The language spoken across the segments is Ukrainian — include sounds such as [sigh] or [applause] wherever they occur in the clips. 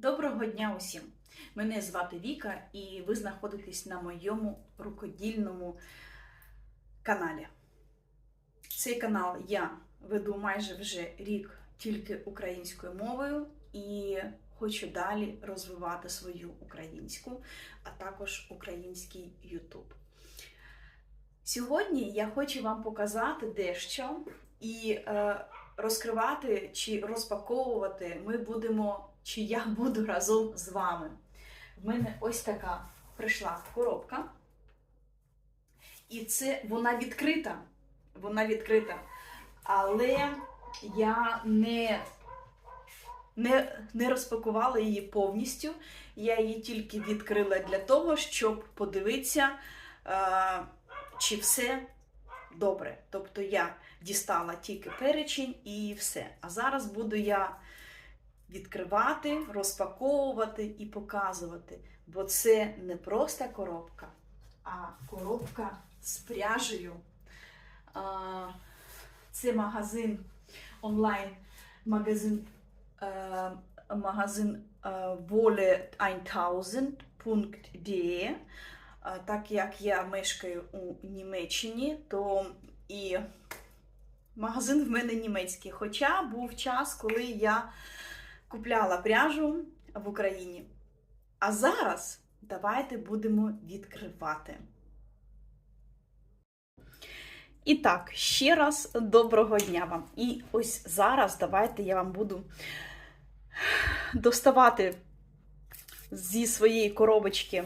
Доброго дня усім! Мене звати Віка, і ви знаходитесь на моєму рукодільному каналі. Цей канал я веду майже вже рік тільки українською мовою і хочу далі розвивати свою українську, а також український YouTube. Сьогодні я хочу вам показати дещо і е, розкривати чи розпаковувати ми будемо, чи я буду разом з вами. В мене ось така прийшла коробка. І це вона відкрита. Вона відкрита. Але я не, не, не розпакувала її повністю. Я її тільки відкрила для того, щоб подивитися, е, чи все добре. Тобто я дістала тільки перечень і все. А зараз буду я відкривати, розпаковувати і показувати. Бо це не просто коробка, а коробка з пряжею. Це магазин онлайн, магазин, е, магазин е, volle1000.de. Так як я мешкаю у Німеччині, то і магазин в мене німецький. Хоча був час, коли я купляла пряжу в Україні. А зараз давайте будемо відкривати. І так, ще раз доброго дня вам. І ось зараз давайте я вам буду доставати зі своєї коробочки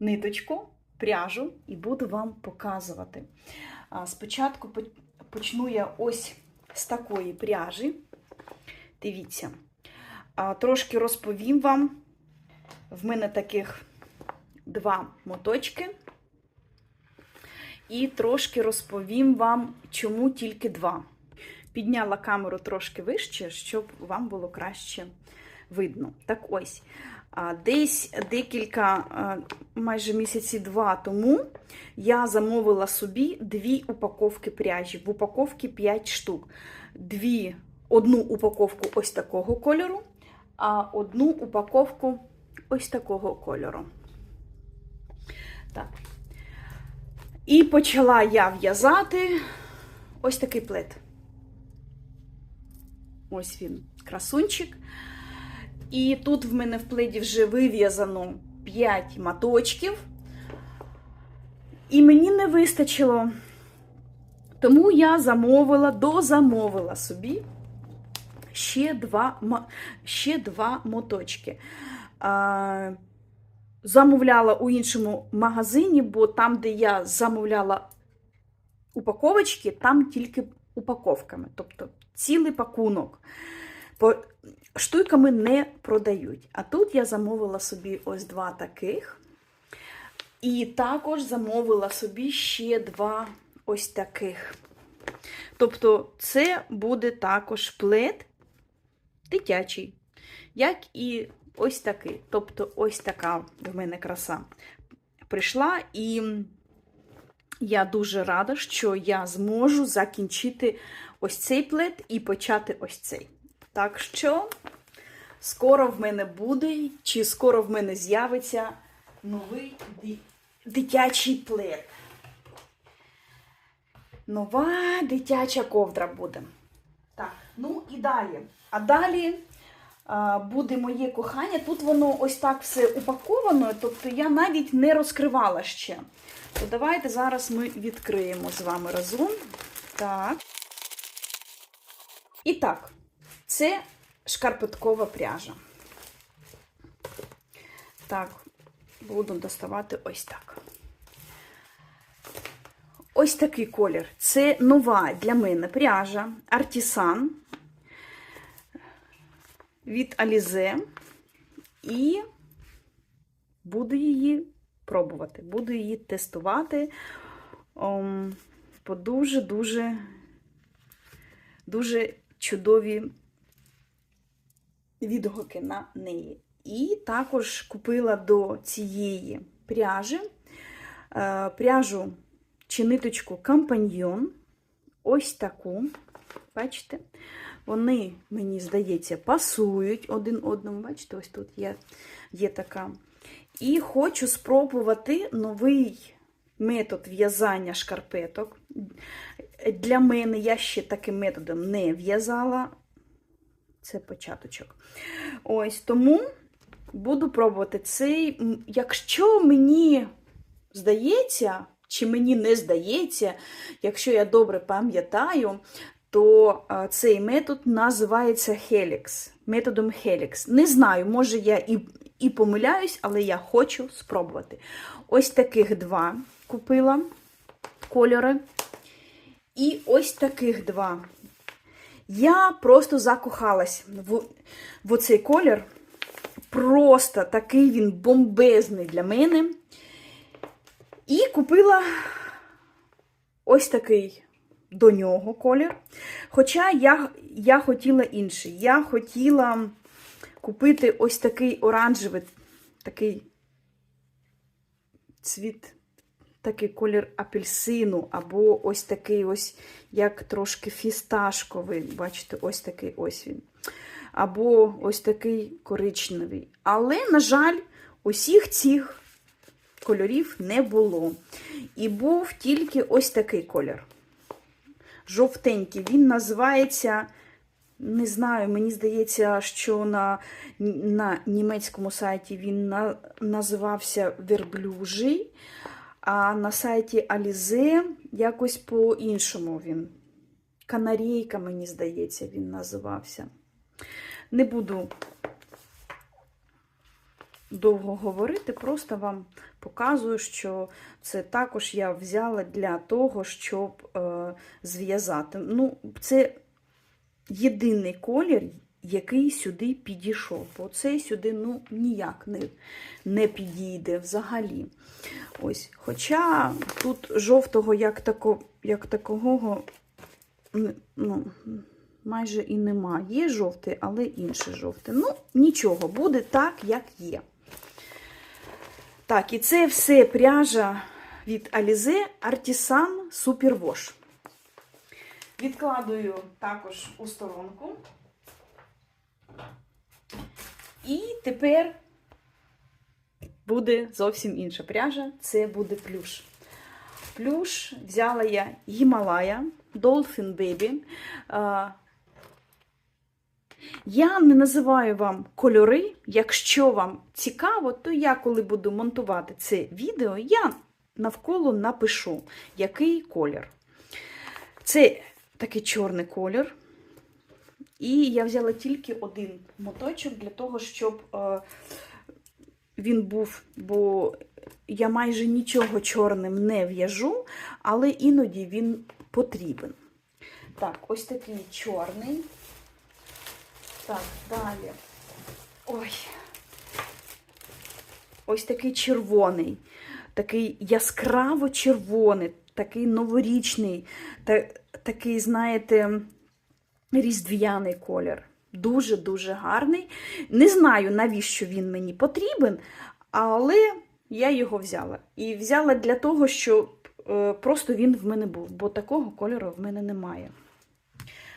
ниточку, пряжу і буду вам показувати. Спочатку почну я ось з такої пряжі. Дивіться, трошки розповім вам. В мене таких два моточки. І трошки розповім вам, чому тільки два. Підняла камеру трошки вище, щоб вам було краще видно. Так ось, десь декілька, майже місяці два тому я замовила собі дві упаковки пряжі. В упаковці 5 штук. Дві, одну упаковку ось такого кольору, а одну упаковку ось такого кольору. Так. І почала я в'язати ось такий плед. Ось він, красунчик. І тут в мене в пледі вже вив'язано 5 маточків. І мені не вистачило. Тому я замовила, дозамовила собі ще два, ще два моточки. Замовляла у іншому магазині, бо там, де я замовляла упаковочки, там тільки упаковками. Тобто цілий пакунок. Штуйками не продають. А тут я замовила собі ось два таких. І також замовила собі ще два ось таких. Тобто, це буде також плед дитячий, як і ось такий. Тобто, ось така в мене краса прийшла, і я дуже рада, що я зможу закінчити ось цей плед і почати ось цей. Так що скоро в мене буде, чи скоро в мене з'явиться новий ди- дитячий плед. Нова дитяча ковдра буде. Так, ну і далі. А далі а, буде моє кохання. Тут воно ось так все упаковано, тобто я навіть не розкривала ще. То давайте зараз ми відкриємо з вами разом. Так. І так, це шкарпеткова пряжа. Так, буду доставати ось так. Ось такий колір. Це нова для мене пряжа Artisan від Alize. І буду її пробувати. Буду її тестувати по дуже-дуже дуже чудові відгуки на неї. І також купила до цієї пряжі е, пряжу чи ниточку компаньйон. Ось таку. Бачите? Вони, мені здається, пасують один одному. Бачите, ось тут є, є така. І хочу спробувати новий метод в'язання шкарпеток. Для мене я ще таким методом не в'язала. Це початочок. Ось тому буду пробувати цей. Якщо мені здається, чи мені не здається, якщо я добре пам'ятаю, то цей метод називається Helix. Методом Helix. Не знаю, може я і, і помиляюсь, але я хочу спробувати. Ось таких два купила кольори. І ось таких два. Я просто закохалась в, в оцей колір. Просто такий він бомбезний для мене. І купила ось такий до нього колір. Хоча я, я хотіла інший. Я хотіла купити ось такий оранжевий, такий цвіт, такий колір апельсину, або ось такий ось, як трошки фісташковий. Бачите, ось такий ось він. Або ось такий коричневий. Але, на жаль, усіх цих кольорів не було. І був тільки ось такий колір. Жовтенький. Він називається, не знаю, мені здається, що на, на німецькому сайті він на, називався верблюжий, а на сайті Alize якось по-іншому він. Канарейка, мені здається, він називався. Не буду довго говорити, просто вам показую, що це також я взяла для того, щоб е, зв'язати. Ну, це єдиний колір, який сюди підійшов. Бо цей сюди ну, ніяк не, не підійде взагалі. Ось. Хоча тут жовтого як, тако, як такого ну, майже і нема. Є жовтий, але інший жовтий. Ну, нічого, буде так, як є. Так, і це все пряжа від Alize Artisan Super Wash. Відкладую також у сторонку. І тепер буде зовсім інша пряжа. Це буде плюш. Плюш взяла я Гімалая Dolphin Baby. Я не називаю вам кольори. Якщо вам цікаво, то я, коли буду монтувати це відео, я навколо напишу, який колір. Це такий чорний колір. І я взяла тільки один моточок для того, щоб е, він був, бо я майже нічого чорним не в'яжу, але іноді він потрібен. Так, ось такий чорний. Так, далі. Ой. Ось такий червоний, такий яскраво червоний, такий новорічний, та, такий, знаєте, різдвяний колір. Дуже-дуже гарний. Не знаю, навіщо він мені потрібен, але я його взяла. І взяла для того, щоб е, просто він в мене був, бо такого кольору в мене немає.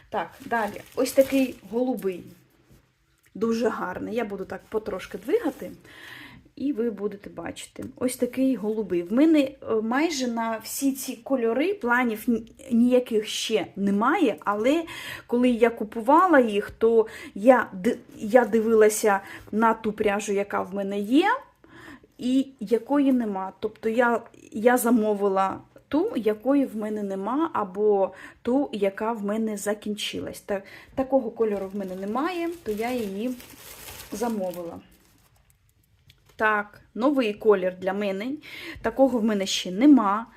Так, далі. Ось такий голубий. Дуже гарний. Я буду так потрошки двигати, і ви будете бачити. Ось такий голубий. В мене е, майже на всі ці кольори планів ніяких ще немає, але коли я купувала їх, то я, я дивилася на ту пряжу, яка в мене є, і якої нема. Тобто я, я замовила ту, якої в мене нема, або ту, яка в мене закінчилась. Так, такого кольору в мене немає, то я її замовила. Так, новий колір для мене. Такого в мене ще нема.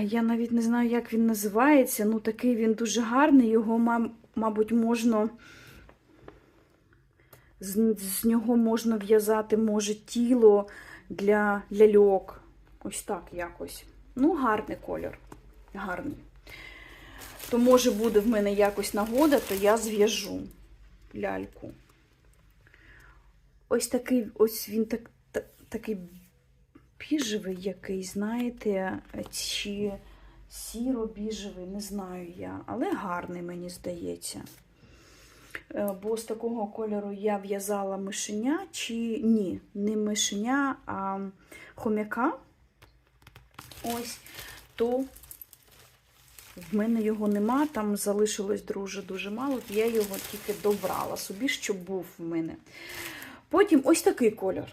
Я навіть не знаю, як він називається. Ну, такий він дуже гарний. Його, мабуть, можна. З, нього можна в'язати, може, тіло для ляльок. Ось так якось. Ну, гарний колір. Гарний. То, може, буде в мене якось нагода, то я зв'яжу ляльку. Ось такий, ось він так, та- такий біжевий який, знаєте, чи сіро-біжевий, не знаю я, але гарний, мені здається. Е, Бо з такого кольору я в'язала мишеня чи ні, не мишеня, а хомяка. Ось, то в мене його нема, там залишилось дуже-дуже мало, я його тільки добрала собі, щоб був в мене. Потім ось такий кольор.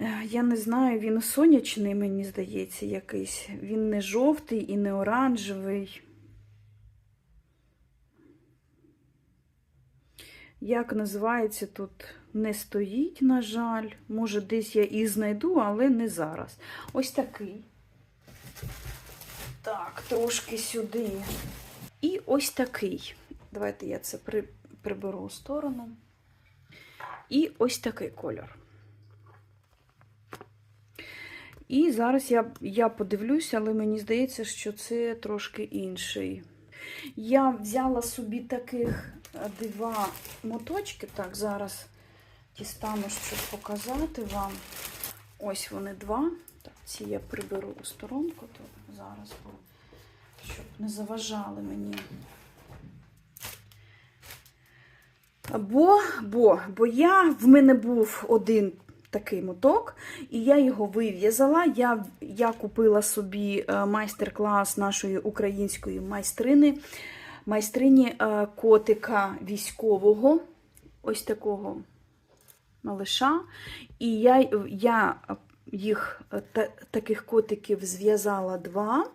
Е, Я не знаю, він сонячний, мені здається, якийсь. Він не жовтий і не оранжевий. Як називається тут не стоїть, на жаль. Може, десь я і знайду, але не зараз. Ось такий. Так, трошки сюди. І ось такий. Давайте я це при, приберу у сторону. І ось такий кольор. І зараз я, я подивлюся, але мені здається, що це трошки інший. Я взяла собі таких два моточки. Так, зараз дістану, щоб показати вам. Ось вони два. Так, ці я приберу у сторонку тут зараз, щоб не заважали мені. Бо, бо, бо я, в мене був один такий моток, і я його вив'язала. Я, я купила собі е, майстер-клас нашої української майстрини, майстрині е, котика військового, ось такого малиша. І я, я їх е, та, таких котиків зв'язала два.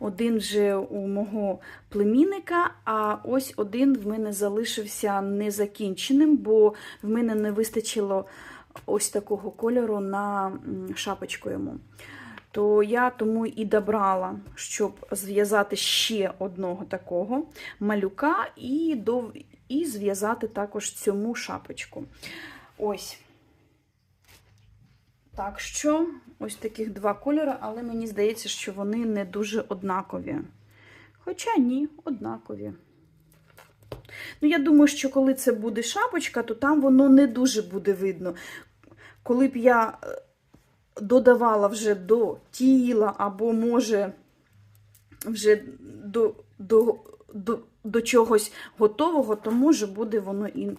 Один вже у мого племінника, а ось один в мене залишився незакінченим, бо в мене не вистачило ось такого кольору на шапочку йому. То я тому і добрала, щоб зв'язати ще одного такого малюка і, до, і зв'язати також цьому шапочку. Ось. Так що, ось таких два кольори, але мені здається, що вони не дуже однакові. Хоча ні, однакові. Ну, я думаю, що коли це буде шапочка, то там воно не дуже буде видно. Коли б я е, додавала вже до тіла, або, може, вже до, до, до, до чогось готового, то може буде воно і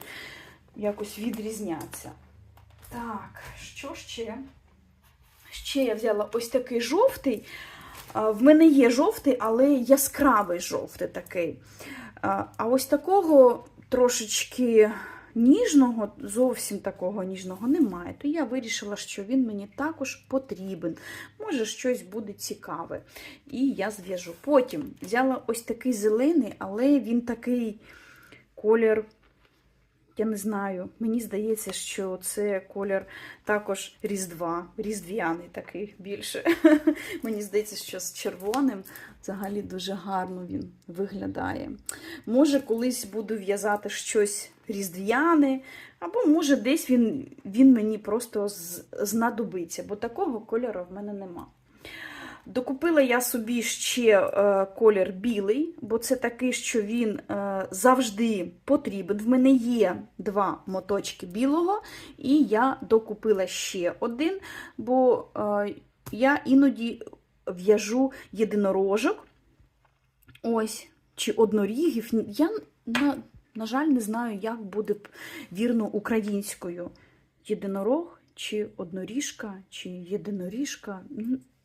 якось відрізнятися. Так, що ще? Ще я взяла ось такий жовтий. В мене є жовтий, але яскравий жовтий такий. А ось такого трошечки ніжного, зовсім такого ніжного немає. То я вирішила, що він мені також потрібен. Може, щось буде цікаве. І я зв'яжу. Потім взяла ось такий зелений, але він такий колір. Я не знаю, мені здається, що це колір також Різдва, різдвяний такий більше. [laughs] мені здається, що з червоним взагалі дуже гарно він виглядає. Може, колись буду в'язати щось різдвяне, або може десь він, він мені просто знадобиться, бо такого кольору в мене нема. Докупила я собі ще е, колір білий, бо це такий, що він е, завжди потрібен. В мене є два моточки білого, і я докупила ще один, бо е, я іноді в'яжу єдинорожок. Ось, чи однорігів. Я, на, на жаль, не знаю, як буде вірно українською. Єдинорог, чи одноріжка, чи єдиноріжка.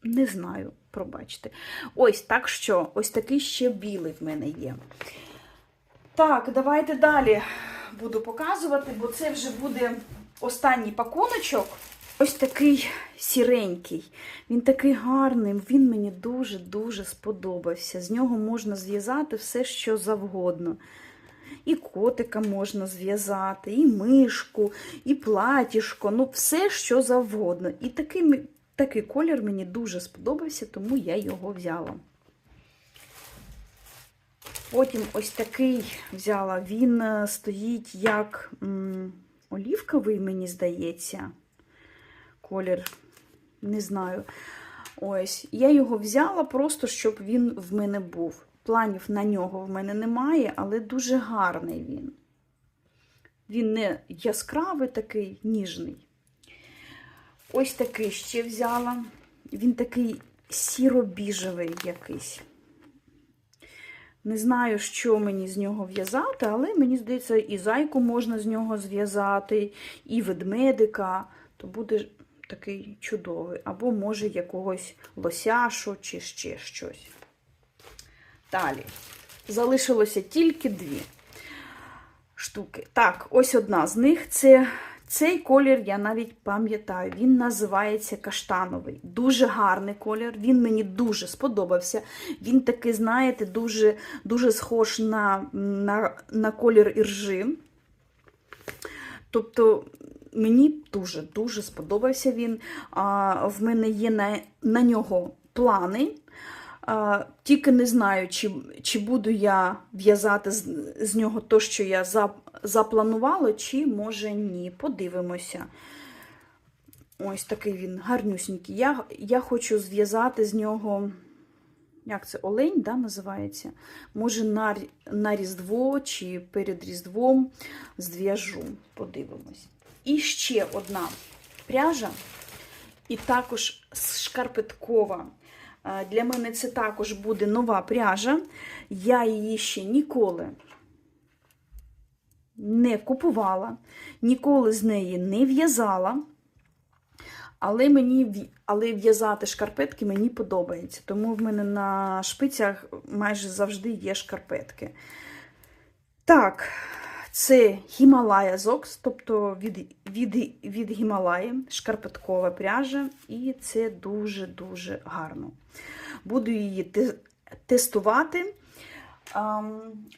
Не знаю, пробачте. Ось так що, ось такий ще білий в мене є. Так, давайте далі буду показувати, бо це вже буде останній пакуночок. Ось такий сіренький. Він такий гарний, він мені дуже-дуже сподобався. З нього можна зв'язати все, що завгодно. І котика можна зв'язати, і мишку, і платіжко, ну все, що завгодно. І такий, такий колір мені дуже сподобався, тому я його взяла. Потім ось такий взяла. Він е, стоїть як олівковий, мені здається. Колір, не знаю. Ось, я його взяла просто, щоб він в мене був. Планів на нього в мене немає, але дуже гарний він. Він не яскравий такий, ніжний. Ось такий ще взяла. Він такий сіро-біжевий якийсь. Не знаю, що мені з нього в'язати, але мені здається, і зайку можна з нього зв'язати, і ведмедика, то буде такий чудовий. Або, може, якогось лосяшу чи ще щось. Далі. Залишилося тільки дві штуки. Так, ось одна з них це цей колір, я навіть пам'ятаю, він називається каштановий. Дуже гарний колір, він мені дуже сподобався. Він такий, знаєте, дуже дуже схож на, на, на колір іржи. Тобто. Мені дуже-дуже сподобався він. А, В мене є на на нього плани. Тільки не знаю, чи чи буду я в'язати з, з нього те, що я за, запланувала, чи може ні. Подивимося. Ось такий він гарнюсінький. Я я хочу зв'язати з нього, як це, олень, да, називається? Може, на, на Різдво чи перед Різдвом зв'яжу. Подивимось. І ще одна пряжа, і також шкарпеткова. Для мене це також буде нова пряжа. Я її ще ніколи не купувала, ніколи з неї не в'язала. Але мені але в'язати шкарпетки мені подобається. Тому в мене на шпицях майже завжди є шкарпетки. Так, це Гімалая Зокс, тобто від від, від Гімалаї, шкарпеткова пряжа, і це дуже-дуже гарно. Буду її тестувати.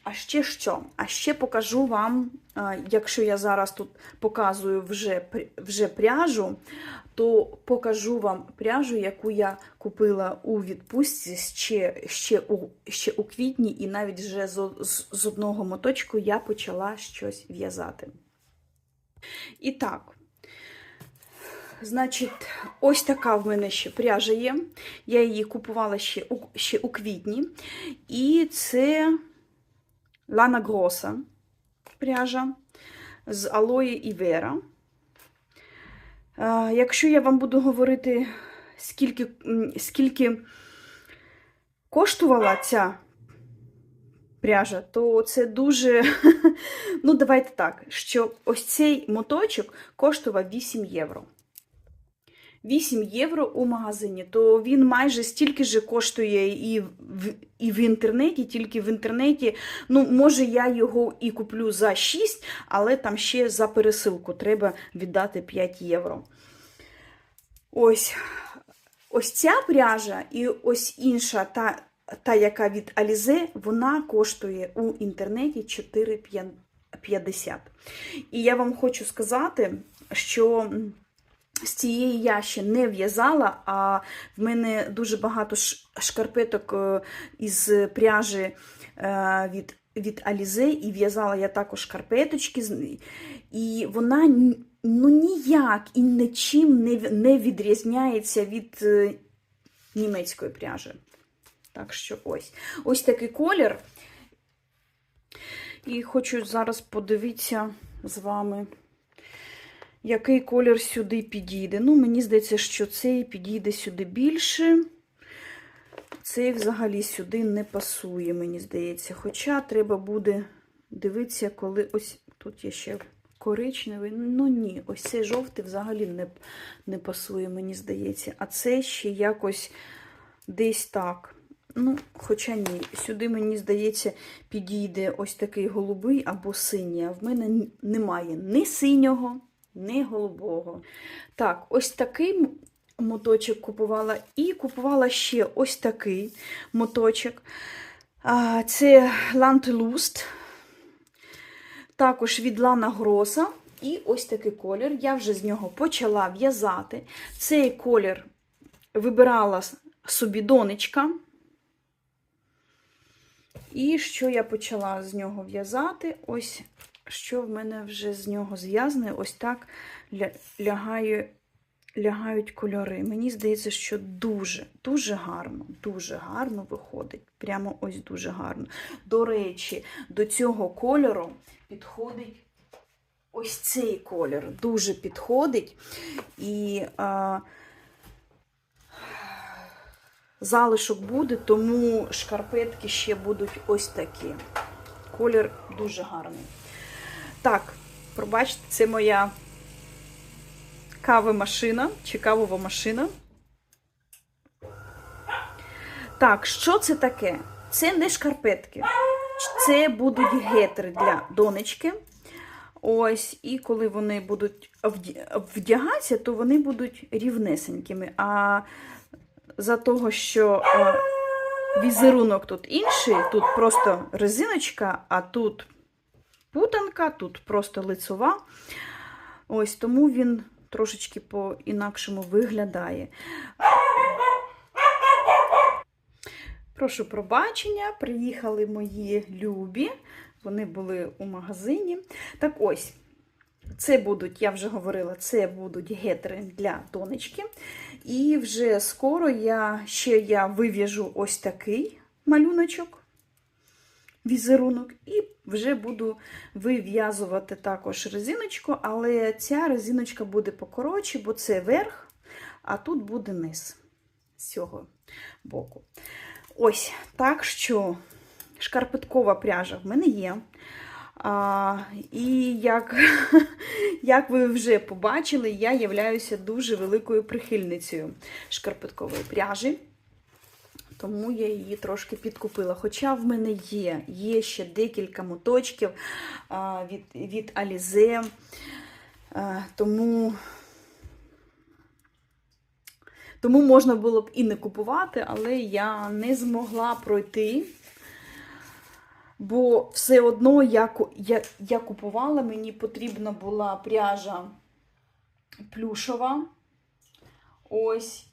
А ще що? А ще покажу вам, якщо я зараз тут показую вже вже пряжу, то покажу вам пряжу, яку я купила у відпустці ще ще, у ще у квітні, і навіть вже з, з одного моточку я почала щось в'язати. І так, значить, ось така в мене ще пряжа є. Я її купувала ще у, ще у квітні. І це Лана Гроса пряжа з Алої і Вера. Якщо я вам буду говорити, скільки скільки коштувала ця пряжа, то це дуже. [laughs] Ну, давайте так, що ось цей моточок коштував 8 євро. 8 євро у магазині, то він майже стільки ж коштує і в і в інтернеті, тільки в інтернеті. Ну, може, я його і куплю за 6, але там ще за пересилку треба віддати 5 євро. Ось ось ця пряжа і ось інша, та, та яка від Alize, вона коштує у інтернеті 4,50. І я вам хочу сказати, що. З цієї я ще не в'язала, а в мене дуже багато шкарпеток е, із пряжі е, від від Alize, і в'язала я також шкарпеточки. І вона ну, ніяк і нічим не не відрізняється від е, німецької пряжі. Так що ось. Ось такий колір. І хочу зараз подивитися з вами який колір сюди підійде. Ну, мені здається, що цей підійде сюди більше. Цей взагалі сюди не пасує, мені здається. Хоча треба буде дивитися, коли ось тут є ще коричневий. Ну ні, ось цей жовтий взагалі не не пасує, мені здається. А це ще якось десь так. Ну, хоча ні, сюди, мені здається, підійде ось такий голубий або синій. А в мене немає ні синього, не голубого. Так, ось такий моточок купувала, і купувала ще ось такий моточок. Це Лантелуст, також від Лана Гроса. І ось такий колір. Я вже з нього почала в'язати. Цей колір вибирала собі донечка. І що я почала з нього в'язати? Ось що в мене вже з нього зв'язане, ось так лягає, лягають кольори. Мені здається, що дуже-дуже гарно, дуже гарно виходить. Прямо ось дуже гарно. До речі, до цього кольору підходить ось цей колір. Дуже підходить. І а, залишок буде, тому шкарпетки ще будуть ось такі. Колір дуже гарний. Так, пробачте, це моя кавомашина чи кавова машина. Так, що це таке? Це не шкарпетки. Це будуть гетри для донечки. Ось, і коли вони будуть вдягатися, то вони будуть рівнесенькими. А за того, що візерунок тут інший, тут просто резиночка, а тут путанка, тут просто лицева. Ось тому він трошечки по-інакшому виглядає. Прошу пробачення, приїхали мої любі. Вони були у магазині. Так ось, це будуть, я вже говорила, це будуть гетри для донечки. І вже скоро я ще я вив'яжу ось такий малюночок, візерунок, і вже буду вив'язувати також резиночку, але ця резиночка буде покоротше, бо це верх, а тут буде низ з цього боку. Ось, так що шкарпеткова пряжа в мене є. А, і як, [laughs] як ви вже побачили, я являюся дуже великою прихильницею шкарпеткової пряжі. Тому я її трошки підкупила. Хоча в мене є, є ще декілька моточків від, від Alize. А, тому тому можна було б і не купувати, але я не змогла пройти. Бо все одно я, я, я купувала, мені потрібна була пряжа плюшова. Ось.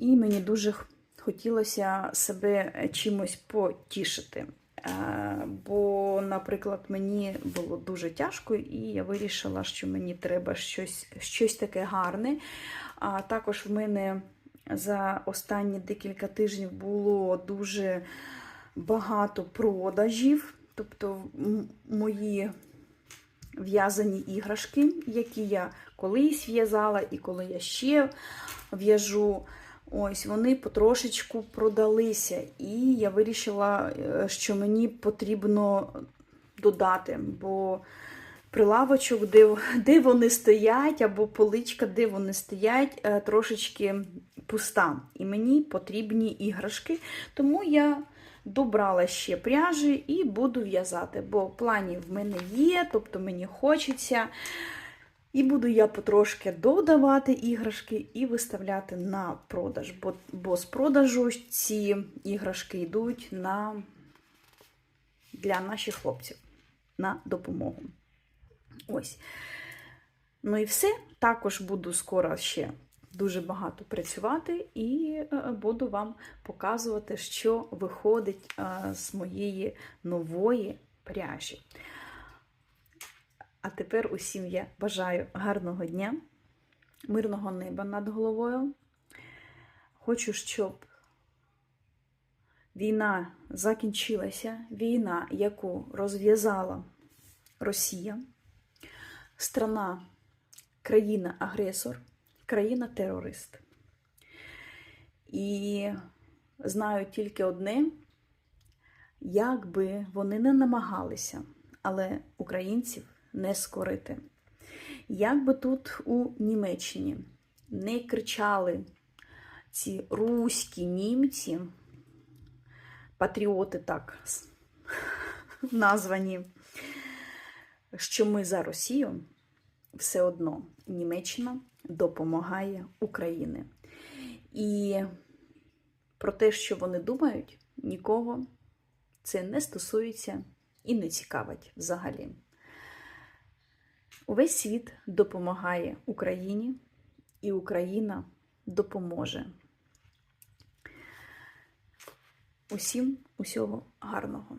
І мені дуже хотілося себе чимось потішити. Бо, наприклад, мені було дуже тяжко, і я вирішила, що мені треба щось, щось таке гарне. А також в мене за останні декілька тижнів було дуже багато продажів, тобто мої в'язані іграшки, які я колись в'язала, і коли я ще в'яжу. Ось вони потрошечку продалися, і я вирішила, е, що мені потрібно додати, бо прилавочок, де, [laughs] де вони стоять, або поличка, де вони стоять, е, трошечки пуста. І мені потрібні іграшки. Тому я добрала ще пряжі і буду в'язати, бо планів в мене є, тобто мені хочеться. І буду я потрошки додавати іграшки і виставляти на продаж, бо, бо з продажу ці іграшки йдуть на, для наших хлопців на допомогу. Ось. Ну і все. Також буду скоро ще дуже багато працювати і е, буду вам показувати, що виходить е, з моєї нової пряжі. А тепер усім я бажаю гарного дня, мирного неба над головою. Хочу, щоб війна закінчилася, війна, яку розв'язала Росія, страна, країна-агресор, країна-терорист. І знаю тільки одне, як би вони не намагалися, але українців не скорити. Як би тут у Німеччині не кричали ці руські німці, патріоти так названі, що ми за Росію, все одно Німеччина допомагає Україні. І про те, що вони думають, нікого це не стосується і не цікавить взагалі. Увесь світ допомагає Україні, і Україна допоможе. Усім усього гарного.